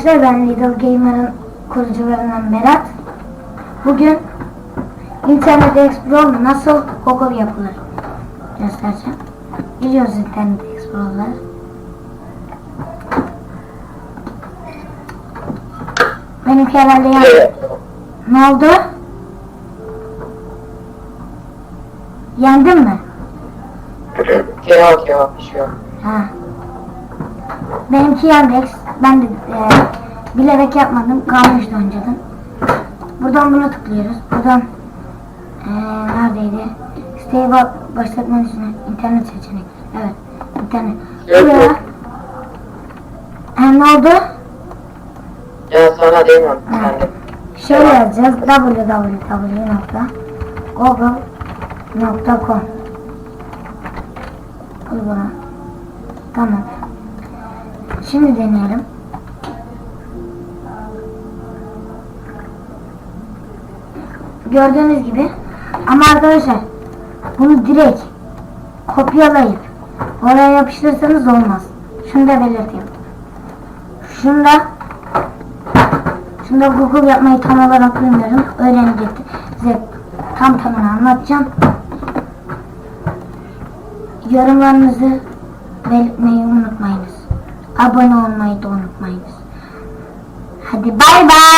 arkadaşlar ben Little Gamer'ın kurucularından Berat. Bugün Internet Explorer nasıl Google yapılır göstereceğim. Biliyoruz Internet Explorer. Benimki herhalde. Evet. Ne oldu? Yendin mi? Yok yok bir şey yok. Ha. Benimki Yandex. Ben de e, bilerek yapmadım. Kalmıştı önceden. Buradan buna tıklıyoruz. Buradan e, neredeydi? Siteye bak başlatma üstüne internet seçenekleri. Evet. internet. Evet, Buraya. evet. Ha, ne oldu? Ya sana demiyorum. Ha. Sen de. Şöyle yazacağız. www.google.com Uygula. Tamam. Şimdi deneyelim. Gördüğünüz gibi ama arkadaşlar bunu direkt kopyalayıp oraya yapıştırırsanız olmaz. Şunu da belirteyim. Şunda Şimdi Google yapmayı tam olarak bilmiyorum. Öğrenecektim. Size tam tamını anlatacağım. Yorumlarınızı belirtmeyi unutmayınız. Abone olmayı da unutmayınız. Hadi bay bay.